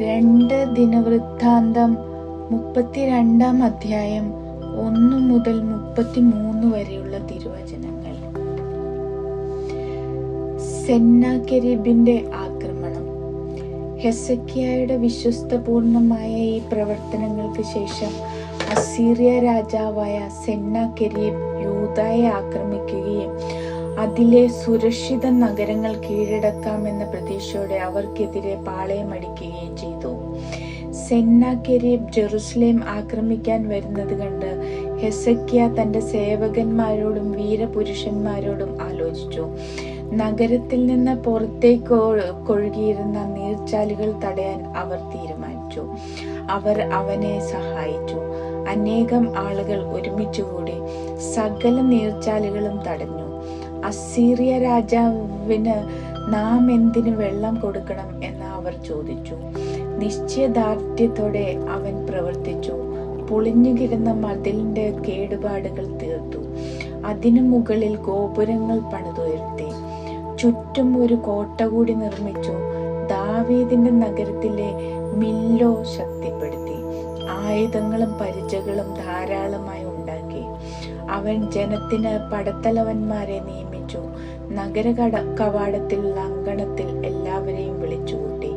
രണ്ട് ദിനവൃത്താന്തം മുപ്പത്തിരണ്ടാം അധ്യായം ഒന്ന് മുതൽ മുപ്പത്തിമൂന്ന് വരെയുള്ള തിരുവചനങ്ങൾ. സെന്നാകെരീബിന്റെ ആക്രമണം. ഹെസക്കിയായുടെ വിശ്വസ്തപൂർണമായ ഈ പ്രവർത്തനങ്ങൾക്ക് ശേഷം അസീറിയ രാജാവായ സെന്നാകെരീബ് യൂതായെ ആക്രമിക്കുകയും അതിലെ സുരക്ഷിത നഗരങ്ങൾ കീഴടക്കാമെന്ന പ്രതീക്ഷയോടെ അവർക്കെതിരെ പാളയമടിക്കുകയും ചെയ്തു. സെന്നാകെരീബ് ജെറുസലേം ആക്രമിക്കാൻ വരുന്നത് കണ്ട് ഹെസക്കിയ തന്റെ സേവകന്മാരോടും വീരപുരുഷന്മാരോടും ആലോചിച്ചു. നഗരത്തിൽ നിന്ന് പുറത്തേക്ക് കൊഴുകിയിരുന്ന നീർച്ചാലുകൾ തടയാൻ അവർ തീരുമാനിച്ചു. അവർ അവനെ സഹായിച്ചു. അനേകം ആളുകൾ ഒരുമിച്ചുകൂടി സകല നീർച്ചാലുകളും തടഞ്ഞു. അസീറിയ രാജാവിന് നാം എന്തിനു വെള്ളം കൊടുക്കണം എന്ന് അവർ ചോദിച്ചു. നിശ്ചയദാർഢ്യത്തോടെ അവൻ പ്രവർത്തിച്ചു. പൊളിഞ്ഞുകിടന്ന മതിലിന്റെ കേടുപാടുകൾ തീർത്തു. അതിനു മുകളിൽ ഗോപുരങ്ങൾ പണിതുയർത്തി. ചുറ്റും ഒരു കോട്ട കൂടി നിർമ്മിച്ചു. ദാവീദിന്റെ നഗരത്തിലെ മില്ലോ ശക്തിപ്പെടുത്തി. ആയുധങ്ങളും പരിചകളും ധാരാളമായി ഉണ്ടാക്കി. അവൻ ജനത്തിന് പടത്തലവന്മാരെ നിയമിച്ചു. നഗര കവാടത്തിൽ അങ്കണത്തിൽ എല്ലാവരെയും വിളിച്ചുകൂട്ടി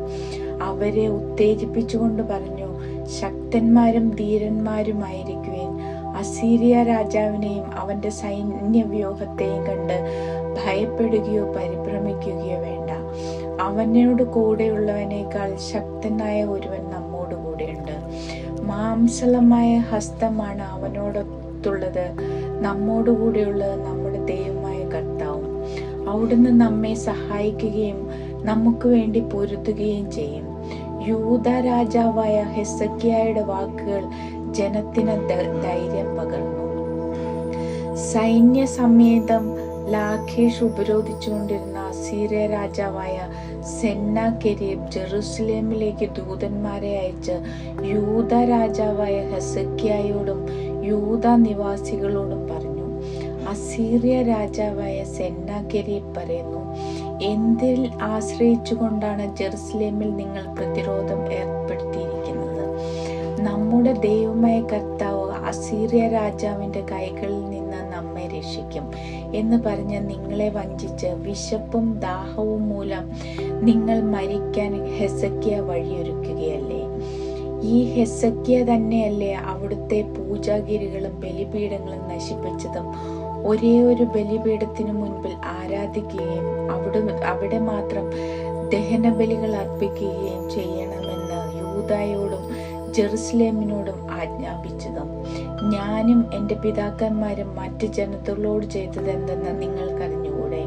അവരെ ഉത്തേജിപ്പിച്ചുകൊണ്ട് പറഞ്ഞു ശക്തന്മാരും ധീരന്മാരുമായിരിക്കുവേൻ. അസീരിയ രാജാവിനെയും അവന്റെ സൈന്യ സൈന്യവ്യൂഹത്തെയും കണ്ട് ഭയപ്പെടുകയോ പരിഭ്രമിക്കുകയോ വേണ്ട. അവനോട് കൂടെയുള്ളവനേക്കാൾ ശക്തനായ ഒരുവൻ നമ്മോട് കൂടെയുണ്ട്. മാംസളമായ ഹസ്തമാണ് അവനോടൊത്തുള്ളത്. നമ്മോട് കൂടെയുള്ളത് നമ്മുടെ ദൈവമായ കർത്താവും അവിടുന്ന് നമ്മെ സഹായിക്കുകയും നമുക്ക് വേണ്ടി പൊരുത്തുകയും ചെയ്യും. യൂത രാജാവായ ഹെസക്കിയായുടെ വാക്കുകൾ ജനത്തിന് ധൈര്യം പകർന്നു. സൈന്യ സമേതം ലാഖേഷ് ഉപരോധിച്ചുകൊണ്ടിരുന്ന അസീറിയ രാജാവായ സെന്ന കെരീബ് ജെറുസലേമിലേക്ക് ദൂതന്മാരെ അയച്ച് യൂത രാജാവായ ഹെസക്കിയായോടും യൂത നിവാസികളോടും പറഞ്ഞു. അസീറിയ രാജാവായ സെന്നാഗരി പറയുന്നു എന്തിൽ ആശ്രയിച്ചുകൊണ്ടാണ് ജെറുസലേമിൽ നിങ്ങൾ പ്രതിരോധം ഏർപ്പെടുത്തിയിരിക്കുന്നത്? നമ്മുടെ ദൈവമായ കർത്താവ് അസീറിയ രാജാവിന്റെ കൈകളിൽ നിന്ന് നമ്മെ രക്ഷിക്കും എന്ന് പറഞ്ഞ് നിങ്ങളെ വഞ്ചിച്ച് വിശപ്പും ദാഹവും മൂലം നിങ്ങൾ മരിക്കാൻ ഹെസക്കിയ വഴിയൊരുക്കുകയല്ലേ? ഈ ഹെസക്കിയ തന്നെയല്ലേ അവിടുത്തെ പൂജാഗിരികളും ബലിപീഠങ്ങളും നശിപ്പിച്ചതും. ഒരേ ഒരു ബലിപീഠത്തിനു മുൻപിൽ ആരാധിക്കുകയും അവിടെ അവിടെ മാത്രം ദഹനബലികൾ അർപ്പിക്കുകയും ചെയ്യണമെന്ന് യൂതായോടും ജെറുസലേമിനോടും ആജ്ഞാപിച്ചതും. ഞാനും എന്റെ പിതാക്കന്മാരും മറ്റ് ജനതകളോട് ചെയ്തത് എന്തെന്ന് നിങ്ങൾക്കറിഞ്ഞുകൂടെ?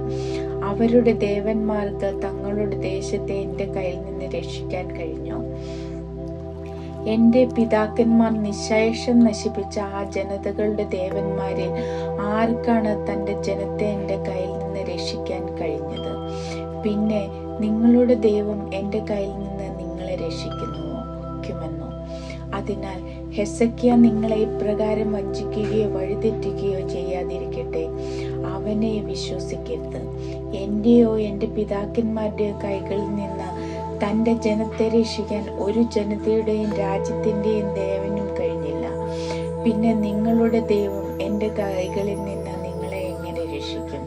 അവരുടെ ദേവന്മാർക്ക് തങ്ങളുടെ ദേശത്തെ എന്റെ കയ്യിൽ നിന്ന് രക്ഷിക്കാൻ കഴിഞ്ഞു. എന്റെ പിതാക്കന്മാർ നിശേഷം നശിപ്പിച്ച ആ ജനതകളുടെ ദേവന്മാരിൽ ആർക്കാണ് തന്റെ ജനത്തെ എന്റെ കയ്യിൽ നിന്ന് രക്ഷിക്കാൻ കഴിഞ്ഞത്? പിന്നെ നിങ്ങളുടെ ദൈവം എന്റെ കയ്യിൽ നിന്ന് നിങ്ങളെ രക്ഷിക്കുന്നുവോ ക്കുമെന്നോ അതിനാൽ ഹെസക്കിയ നിങ്ങളെ ഇപ്രകാരം വഞ്ചിക്കുകയോ വഴിതെറ്റുകയോ ചെയ്യാതിരിക്കട്ടെ. അവനെ വിശ്വസിക്കരുത്. എന്റെയോ എന്റെ പിതാക്കന്മാരുടെയോ കൈകളിൽ നിന്ന് തന്റെ ജനത്തെ രക്ഷിക്കാൻ ഒരു ജനതയുടെയും രാജ്യത്തിന്റെയും ദേവനും കഴിഞ്ഞില്ല. പിന്നെ നിങ്ങളുടെ ദൈവം എന്റെ കൈകളിൽ നിന്ന് നിങ്ങളെ എങ്ങനെ രക്ഷിക്കും?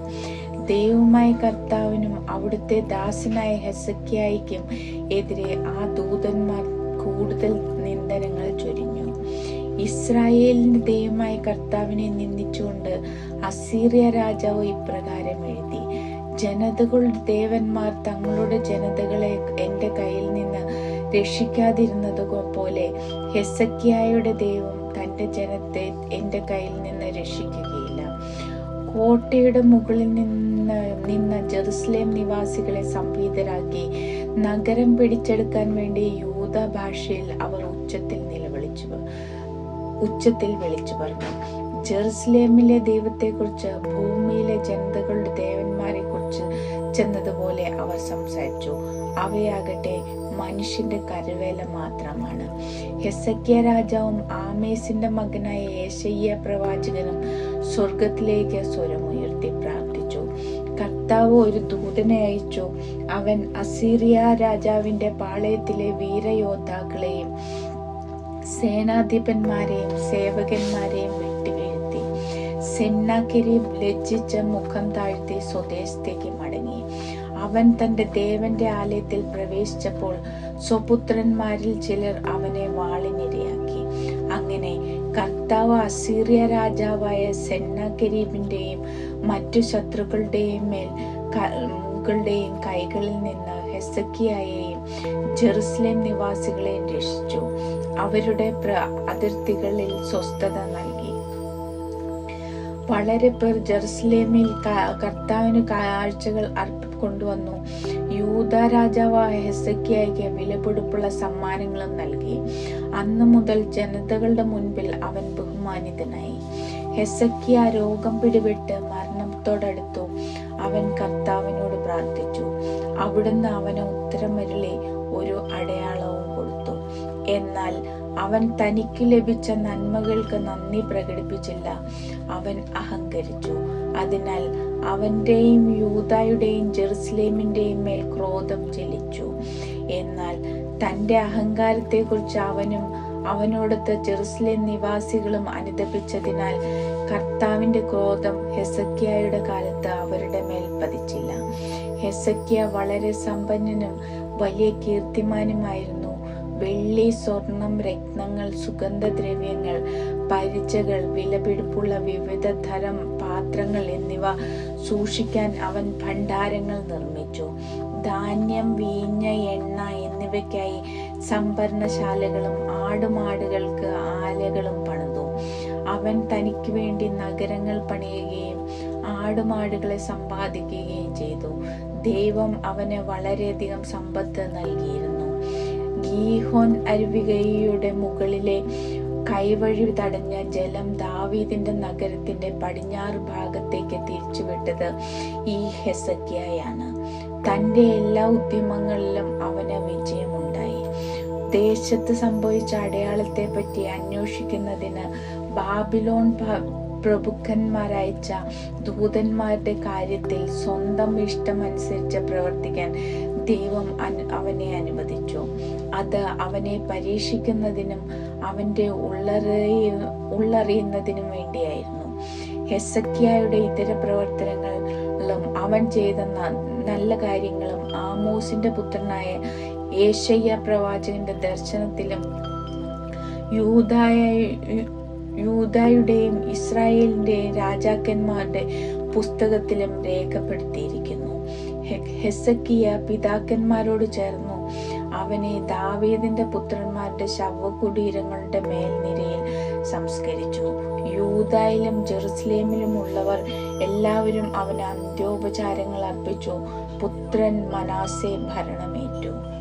ദൈവമായ കർത്താവിനും അവിടുത്തെ ദാസനായ ഹെസക്കിയായിക്കും എതിരെ ആ ദൂതന്മാർ കൂടുതൽ നിന്ദനങ്ങൾ ചൊരിഞ്ഞു. ഇസ്രായേലിന്റെ ദൈവമായ കർത്താവിനെ നിന്ദിച്ചുകൊണ്ട് അസീറിയ രാജാവ് ഇപ്രകാരം എഴുതി ജനതകളുടെ ദേവന്മാർ തങ്ങളുടെ ജനതകളെ എന്റെ കയ്യിൽ നിന്ന് രക്ഷിക്കാതിരുന്നത് പോലെ ഹെസക്കിയായുടെ ദൈവം തന്റെ ജനത്തെ എന്റെ കയ്യിൽ നിന്ന് രക്ഷിക്കുകയില്ല. കോട്ടയുടെ മുകളിൽ നിന്ന് നിന്ന ജെറുസലേം നിവാസികളെ സംഭീതരാക്കി നഗരം പിടിച്ചെടുക്കാൻ വേണ്ടി യൂത ഭാഷയിൽ അവർ ഉച്ചത്തിൽ നിലവിളിച്ചു ഉച്ചത്തിൽ വിളിച്ചു പറഞ്ഞു. ജെറുസലേമിലെ ദൈവത്തെക്കുറിച്ച് ഭൂമിയിലെ കുറിച്ച് ചെന്നതുപോലെ അവർ സംസാരിച്ചു. അവയാകട്ടെ മനുഷ്യന്റെ കരുവേല മാത്രമാണ്. ഹെസക്കിയ രാജാവും ആമേസിന്റെ മകനായ യേശയ്യ പ്രവാചകനും സ്വർഗത്തിലേക്ക് സ്വരമുയർത്തി പ്രാർത്ഥിച്ചു. കർത്താവ് ഒരു ദൂതനെ അയച്ചു. അവൻ അസീറിയ രാജാവിന്റെ പാളയത്തിലെ വീരയോദ്ധാക്കളെയും സേനാധിപന്മാരെയും സേവകന്മാരെയും സെന്നാക്കിരീബ് ലജ്ജിച്ച് മുഖം താഴ്ത്തി സ്വദേശത്തേക്ക് മടങ്ങി. അവൻ തന്റെ ദേവന്റെ ആലയത്തിൽ പ്രവേശിച്ചപ്പോൾ സ്വപുത്രന്മാരിൽ ചിലർ അവനെ വാളിനിരയാക്കി. അങ്ങനെ കർത്താവ് അസീറിയ രാജാവായ സെന്നാകരീബിന്റെയും മറ്റു ശത്രുക്കളുടെയും മേൽ മുകളുടെയും കൈകളിൽ നിന്ന് ഹെസക്കിയായെയും ജെറുസലേം നിവാസികളെയും രക്ഷിച്ചു. അവരുടെ അതിർത്തികളിൽ സ്വസ്ഥത നൽകി. വളരെ പേർ ജെറുസലേമിൽ കർത്താവിന് കാഴ്ചകൾ കൊണ്ടുവന്നു. യൂത രാജാവ് ഹെസക്കിയായിക്ക് വിലപിടിപ്പുള്ള സമ്മാനങ്ങളും നൽകി. അന്നു മുതൽ ജനതകളുടെ മുൻപിൽ അവൻ ബഹുമാനിതനായി. ഹെസക്കിയ രോഗം പിടിപെട്ട് മരണത്തോടടുത്തു അവൻ കർത്താവിനോട് പ്രാർത്ഥിച്ചു. അവിടുന്ന് അവന് ഉത്തരമരുളി ഒരു അടയാളവും കൊടുത്തു. എന്നാൽ അവൻ തനിക്ക് ലഭിച്ച നന്മകൾക്ക് നന്ദി പ്രകടിപ്പിച്ചില്ല. അവൻ അഹങ്കരിച്ചു. അതിനാൽ അവന്റെയും യൂതായുടെയും ജെറുസലേമിന്റെയും മേൽ ക്രോധം ജലിച്ചു എന്നാൽ തന്റെ അഹങ്കാരത്തെക്കുറിച്ച് അവനും അവനോടൊത്ത് ജെറുസലേം നിവാസികളും അനുദപിച്ചതിനാൽ കർത്താവിന്റെ ക്രോധം ഹെസക്കിയായുടെ കാലത്ത് അവരുടെ മേൽ പതിച്ചില്ല. ഹെസക്കിയ വളരെ സമ്പന്നനും വലിയ കീർത്തിമാനുമായിരുന്നു. വെള്ളി സ്വർണം രത്നങ്ങൾ സുഗന്ധദ്രവ്യങ്ങൾ പരിചകൾ വിലപിടിപ്പുള്ള വിവിധ തരം പാത്രങ്ങൾ എന്നിവ സൂക്ഷിക്കാൻ അവൻ ഭണ്ഡാരങ്ങൾ നിർമ്മിച്ചു. ധാന്യം വീഞ്ഞ എണ്ണ എന്നിവയ്ക്കായി സംഭരണശാലകളും ആടുമാടുകൾക്ക് ആലകളും പണിതു. അവൻ തനിക്ക് വേണ്ടി നഗരങ്ങൾ പണിയുകയും ആടുമാടുകളെ സമ്പാദിക്കുകയും ചെയ്തു. ദൈവം അവന് വളരെയധികം സമ്പത്ത് നൽകിയിരുന്നു. ഗീഹോൻ അരുവികയുടെ മുകളിലെ കൈവഴി തടഞ്ഞ ജലം ദാവീദിന്റെ നഗരത്തിന്റെ പടിഞ്ഞാറ് ഭാഗത്തേക്ക് തിരിച്ചുവിട്ടത് ഈ ഹെസക്കിയായാണ്. തന്റെ എല്ലാ ഉദ്യമങ്ങളിലും അവന് വിജയമുണ്ടായി. ദേശത്ത് സംഭവിച്ച അടയാളത്തെ പറ്റി അന്വേഷിക്കുന്നതിന് ബാബിലോൺ പ്രഭുക്കന്മാരയച്ച ദൂതന്മാരുടെ കാര്യത്തിൽ സ്വന്തം ഇഷ്ടമനുസരിച്ച് പ്രവർത്തിക്കാൻ ദൈവം അവനെ അനുവദിച്ചു. അത് അവനെ പരീക്ഷിക്കുന്നതിനും അവന്റെ ഉള്ളറിയ ഉള്ളറിയുന്നതിനും വേണ്ടിയായിരുന്നു. ഹെസക്കിയായുടെ ഇതര പ്രവർത്തനങ്ങളും അവൻ ചെയ്ത നല്ല കാര്യങ്ങളും ആമോസിന്റെ പുത്രനായ ഏഷയ്യ പ്രവാചകന്റെ ദർശനത്തിലും യൂതായ യൂതായുടെയും ഇസ്രായേലിന്റെയും രാജാക്കന്മാരുടെ പുസ്തകത്തിലും രേഖപ്പെടുത്തിയിരിക്കുന്നു. ഹെസക്കിയ പിതാക്കന്മാരോട് ചേർന്നു അവനെ ദാവീദിന്റെ പുത്രന്മാരുടെ ശവകുടീരങ്ങളുടെ മേൽനിരയിൽ സംസ്കരിച്ചു. യൂതായിലും ജെറുസലേമിലും ഉള്ളവർ എല്ലാവരും അവന് അന്ത്യോപചാരങ്ങൾ അർപ്പിച്ചു. പുത്രൻ മനാസെ ഭരണമേറ്റു.